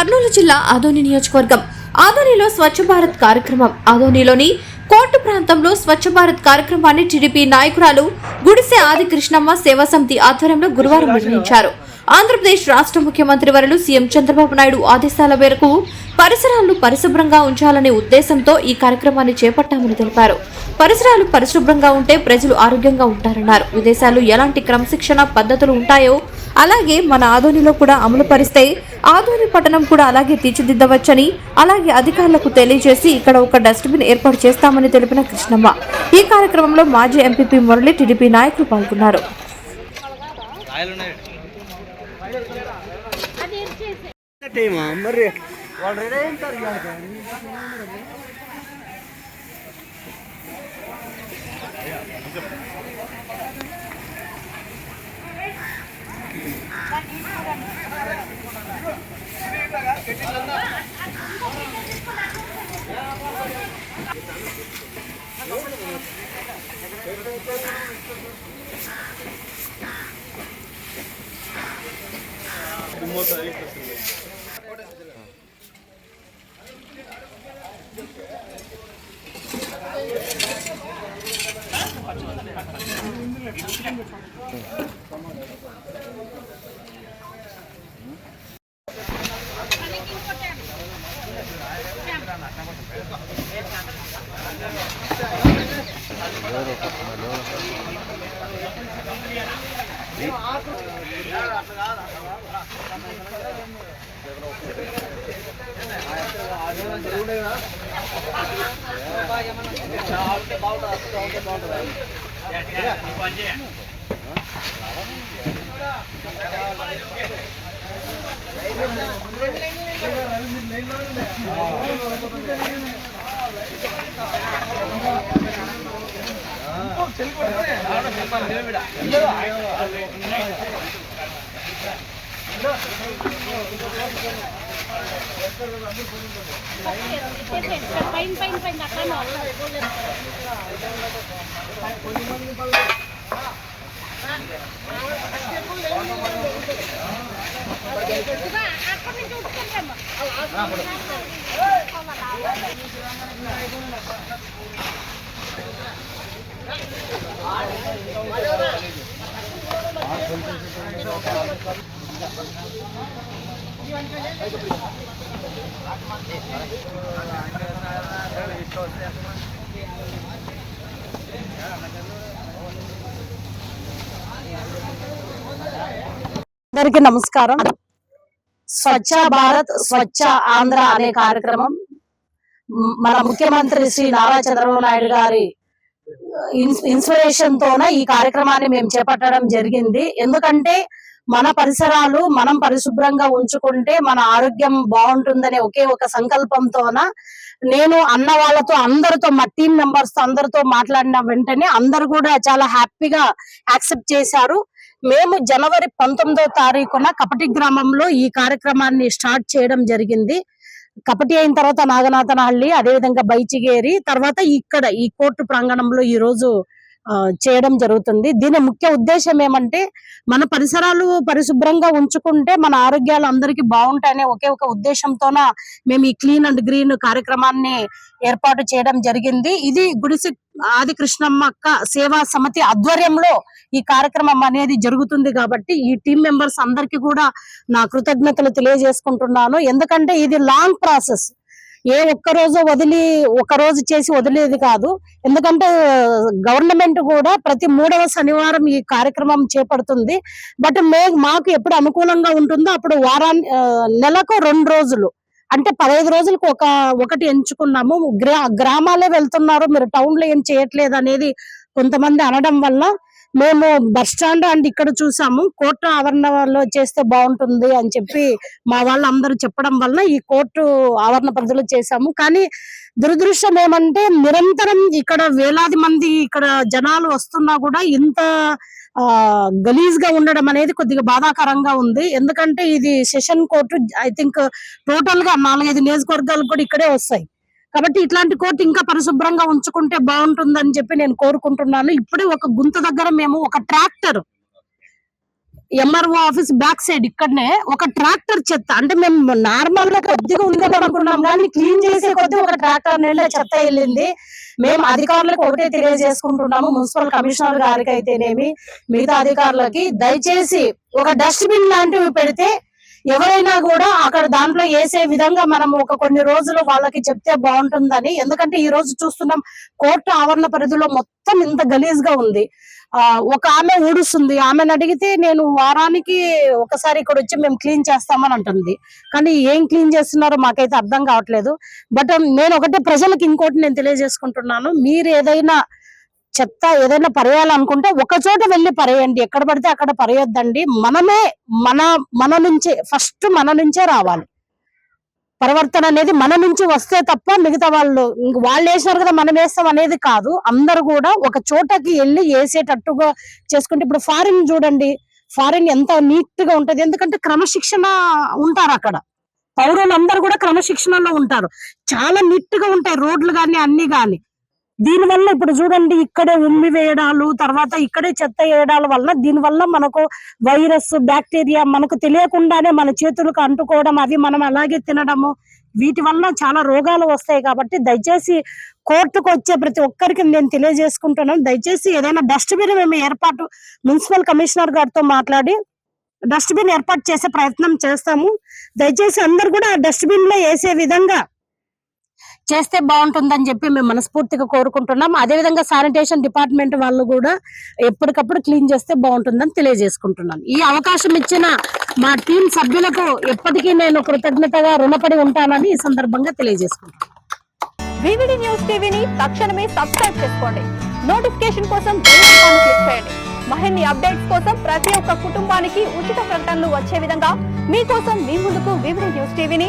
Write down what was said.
కర్నూలు జిల్లా ఆదోని నియోజకవర్గం. ఆదోనిలో స్వచ్ఛ భారత్ కార్యక్రమం. ఆదోనిలోని కోర్టు ప్రాంతంలో స్వచ్ఛ భారత్ కార్యక్రమాన్ని టీడీపీ నాయకురాలు గుడిసె ఆది కృష్ణమ్మ సేవా సమితి ఆధ్వర్యంలో గురువారం నిర్వహించారు. ఆంధ్రప్రదేశ్ రాష్ట్ర ముఖ్యమంత్రి వరలు సీఎం చంద్రబాబు నాయుడు ఆదేశాల మేరకు పరిసరాలను పరిశుభ్రంగా ఉంచాలనే ఉద్దేశంతో ఈ కార్యక్రమాన్ని చేపట్టామని తెలిపారు. పరిసరాలు పరిశుభ్రంగా ఉంటే ప్రజలు ఆరోగ్యంగా ఉంటారన్నారు. విదేశాలు ఎలాంటి క్రమశిక్షణ పద్ధతులు ఉంటాయో అలాగే మన ఆధోనిలో కూడా అమలు పరిస్తే ఆదోని పట్టణం కూడా అలాగే తీర్చిదిద్దవచ్చని అలాగే అధికారులకు తెలియజేసి ఇక్కడ ఒక డస్ట్బిన్ ఏర్పాటు చేస్తామని తెలిపిన కృష్ణమ్మ. ఈ కార్యక్రమంలో మాజీ ఎంపీపీ మురళి టీడీపీ నాయకులు పాల్గొన్నారు. మరి వాళ్ళు రెడీ అయింటారు ఇవాళ. పైన పైన పైన అక్కడ అక్కడ నుంచి ఉట్టుకుంటాము అందరికీ నమస్కారం. స్వచ్ఛ భారత్ స్వచ్ఛ ఆంధ్ర అనే కార్యక్రమం. మన ముఖ్యమంత్రి శ్రీ నారా చంద్రబాబు నాయుడు గారి ఇన్స్- ఇన్స్పిరేషన్ తోన ఈ కార్యక్రమాన్ని మేము చేపట్టడం జరిగింది. ఎందుకంటే మన పరిసరాలు మనం పరిశుభ్రంగా ఉంచుకుంటే మన ఆరోగ్యం బాగుంటుందనే ఒకే ఒక సంకల్పంతోన నేను అన్న వాళ్ళతో అందరితో మా టీం మెంబర్స్తో అందరితో మాట్లాడిన వెంటనే అందరు కూడా చాలా హ్యాపీగా యాక్సెప్ట్ చేశారు. మేము జనవరి పంతొమ్మిదో తారీఖున కపటి గ్రామంలో ఈ కార్యక్రమాన్ని స్టార్ట్ చేయడం జరిగింది. కపటి అయిన తర్వాత నాగనాథనహళ్ళి అదేవిధంగా బైచిగేరి తర్వాత ఇక్కడ ఈ కోర్టు ప్రాంగణంలో ఈ రోజు చేయడం జరుగుతుంది. దీని ముఖ్య ఉద్దేశం ఏమంటే మన పరిసరాలు పరిశుభ్రంగా ఉంచుకుంటే మన ఆరోగ్యాలు అందరికీ బాగుంటాయనే ఒకే ఒక ఉద్దేశంతోన మేము ఈ క్లీన్ అండ్ గ్రీన్ కార్యక్రమాన్ని ఏర్పాటు చేయడం జరిగింది. ఇది గుడిసి ఆది కృష్ణమ్మ అక్క సేవా సమితి ఆధ్వర్యంలో ఈ కార్యక్రమం అనేది జరుగుతుంది కాబట్టి ఈ టీం మెంబర్స్ అందరికీ కూడా నా కృతజ్ఞతలు తెలియజేసుకుంటున్నాను. ఎందుకంటే ఇది లాంగ్ ప్రాసెస్. ఏ ఒక్క రోజు వదిలి ఒక రోజు చేసి వదిలేది కాదు. ఎందుకంటే గవర్నమెంట్ కూడా ప్రతి మూడవ శనివారం ఈ కార్యక్రమం చేపడుతుంది. బట్ మే మాకు ఎప్పుడు అనుకూలంగా ఉంటుందో అప్పుడు వారాన్ని నెలకు రెండు రోజులు. అంటే పదహైదు రోజులకు ఒక ఒకటి ఎంచుకున్నాము. గ్రా గ్రామాలే వెళ్తున్నారు. మీరు టౌన్లో ఏం చేయట్లేదు అనేది కొంతమంది అనడం వల్ల మేము బస్ స్టాండ్ అండ్ ఇక్కడ చూసాము. కోర్టు ఆవరణలో చేస్తే బాగుంటుంది అని చెప్పి మా వాళ్ళందరూ చెప్పడం వల్ల ఈ కోర్టు ఆవరణ పరిధిలో చేశాము. కానీ దురదృష్టం ఏమంటే నిరంతరం ఇక్కడ వేలాది మంది ఇక్కడ జనాలు వస్తున్నా కూడా ఇంత ఆ గలీజ్గా ఉండడం అనేది కొద్దిగా బాధాకరంగా ఉంది. ఎందుకంటే ఇది సెషన్ కోర్టు ఐ థింక్ టోటల్గా నాలుగైదు నియోజకవర్గాలు కూడా ఇక్కడే వస్తాయి. కాబట్టి ఇట్లాంటి కోర్టు ఇంకా పరిశుభ్రంగా ఉంచుకుంటే బాగుంటుందని చెప్పి నేను కోరుకుంటున్నాను. ఇప్పుడే ఒక గుంత దగ్గర మేము ఒక tractor MRO office back side ఇక్కడనే ఒక ట్రాక్టర్ చెత్త అంటే మేము నార్మల్గా కొద్దిగా ఉందని అనుకున్నాం కానీ క్లీన్ చేసే కొద్ది ఒక ట్రాక్టర్ నీళ్ళ చెత్త వెళ్ళింది. మేము అధికారులకు ఒకటే తెలియజేసుకుంటున్నాము మున్సిపల్ కమిషనర్ గారికి అయితేనేమి మిగతా అధికారులకి. దయచేసి ఒక డస్ట్బిన్ లాంటివి పెడితే ఎవరైనా కూడా అక్కడ దాంట్లో వేసే విధంగా మనం ఒక కొన్ని రోజులు వాళ్ళకి చెప్తే బాగుంటుందని ఎందుకంటే ఈ రోజు చూస్తున్నాం కోర్టు ఆవరణ పరిధిలో మొత్తం ఇంత గలీజ్గా ఉంది. ఆ ఒక ఆమె ఊడుస్తుంది. ఆమెను అడిగితే నేను వారానికి ఒకసారి ఇక్కడ వచ్చి మేము క్లీన్ చేస్తామని అంటుంది. కానీ ఏం క్లీన్ చేస్తున్నారో మాకైతే అర్థం కావట్లేదు. బట్ నేను ఒకటే ప్రజలకు ఇంకోటి నేను తెలియజేసుకుంటున్నాను. మీరు ఏదైనా చెత్త ఏదైనా పరేయాలనుకుంటే ఒక చోట వెళ్ళి పరేయండి. ఎక్కడ పడితే అక్కడ పరేయొద్దండి. మనమే మన మన నుంచే ఫస్ట్ మన నుంచే రావాలి. పరివర్తన అనేది మన నుంచి వస్తే తప్ప మిగతా వాళ్ళు ఇంక వాళ్ళు వేసినారు కదా మనం వేస్తాం అనేది కాదు. అందరు కూడా ఒక చోటకి వెళ్ళి వేసేటట్టుగా చేసుకుంటే ఇప్పుడు ఫారిన్ చూడండి. ఫారిన్ ఎంత నీట్గా ఉంటది. ఎందుకంటే క్రమశిక్షణ ఉంటారు అక్కడ. పౌరులందరూ కూడా క్రమశిక్షణలో ఉంటారు. చాలా నీట్గా ఉంటాయి రోడ్లు కానీ అన్ని కానీ. దీని వల్ల ఇప్పుడు చూడండి ఇక్కడే ఉమ్మి వేయడాలు తర్వాత ఇక్కడే చెత్త వేయడాల వల్ల దీని వల్ల మనకు వైరస్ బ్యాక్టీరియా మనకు తెలియకుండానే మన చేతులకు అంటుకోవడం అవి మనం అలాగే తినడము వీటి వల్ల చాలా రోగాలు వస్తాయి కాబట్టి దయచేసి కోర్టుకు వచ్చే ప్రతి ఒక్కరికి నేను తెలియజేసుకుంటున్నాను. దయచేసి ఏదైనా డస్ట్బిన్ మేము ఏర్పాటు మున్సిపల్ కమిషనర్ గారితో మాట్లాడి డస్ట్బిన్ ఏర్పాటు చేసే ప్రయత్నం చేస్తాము. దయచేసి అందరు కూడా ఆ డస్ట్బిన్లో వేసే విధంగా చేస్తే బాగుంటుందని చెప్పి మేము మనస్ఫూర్తిగా కోరుకుంటున్నాం. అదేవిధంగా శానిటేషన్ డిపార్ట్మెంట్ వాళ్ళు కూడా ఎప్పటికప్పుడు క్లీన్ చేస్తే బాగుంటుందని తెలియజేసుకుంటున్నాను ఈ అవకాశం ఇచ్చిన మా టీం సభ్యులకు ఎప్పటికీ నేను కృతజ్ఞతగా రుణపడి ఉంటానని ఈ సందర్భంగా తెలియజేసుకుంటున్నాను వివిడి న్యూస్ టీవీని తక్షణమే సబ్స్క్రైబ్ చేసుకోండి. నోటిఫికేషన్ కోసం క్లిక్ చేయండి. అప్డేట్స్ కోసం ప్రతి ఒక్క కుటుంబానికి ఉచిత ప్రకటనలు వచ్చే విధంగా మీకోసం మీ ముందుకు వివిడి న్యూస్ టీవీని